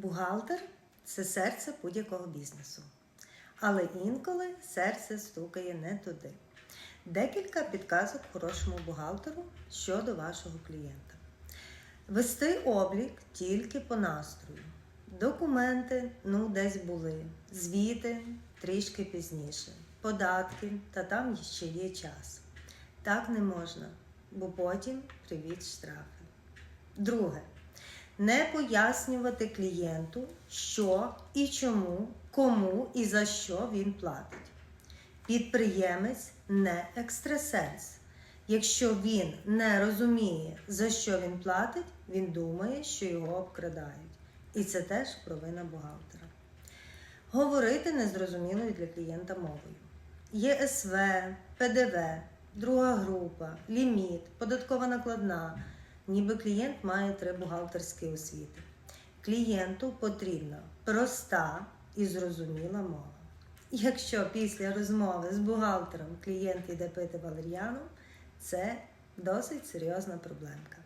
Бухгалтер це серце будь-якого бізнесу. Але інколи серце стукає не туди. Декілька підказок хорошому бухгалтеру щодо вашого клієнта. Вести облік тільки по настрою. Документи ну десь були, звіти трішки пізніше, податки, та там ще є час. Так не можна, бо потім привіт штрафи. Друге. Не пояснювати клієнту, що і чому, кому і за що він платить. Підприємець не екстрасенс. Якщо він не розуміє, за що він платить, він думає, що його обкрадають. І це теж провина бухгалтера. Говорити незрозумілою для клієнта мовою. ЄСВ, ПДВ, друга група, ліміт, податкова накладна. Ніби клієнт має три бухгалтерські освіти. Клієнту потрібна проста і зрозуміла мова. Якщо після розмови з бухгалтером клієнт йде пити валер'яну, це досить серйозна проблемка.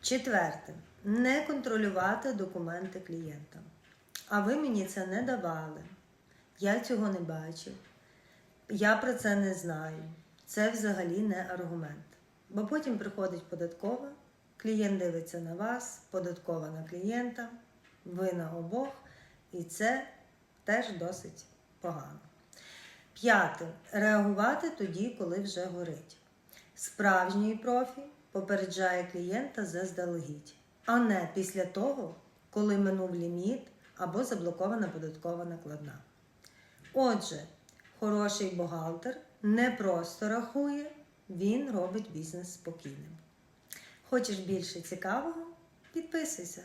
Четверте, не контролювати документи клієнта. А ви мені це не давали. Я цього не бачив. Я про це не знаю. Це взагалі не аргумент. Бо потім приходить податкова, клієнт дивиться на вас, податкова на клієнта, ви на обох, і це теж досить погано. П'яте. Реагувати тоді, коли вже горить. Справжній профі попереджає клієнта заздалегідь, а не після того, коли минув ліміт або заблокована податкова накладна. Отже, хороший бухгалтер не просто рахує, він робить бізнес спокійним. Хочеш більше цікавого? Підписуйся.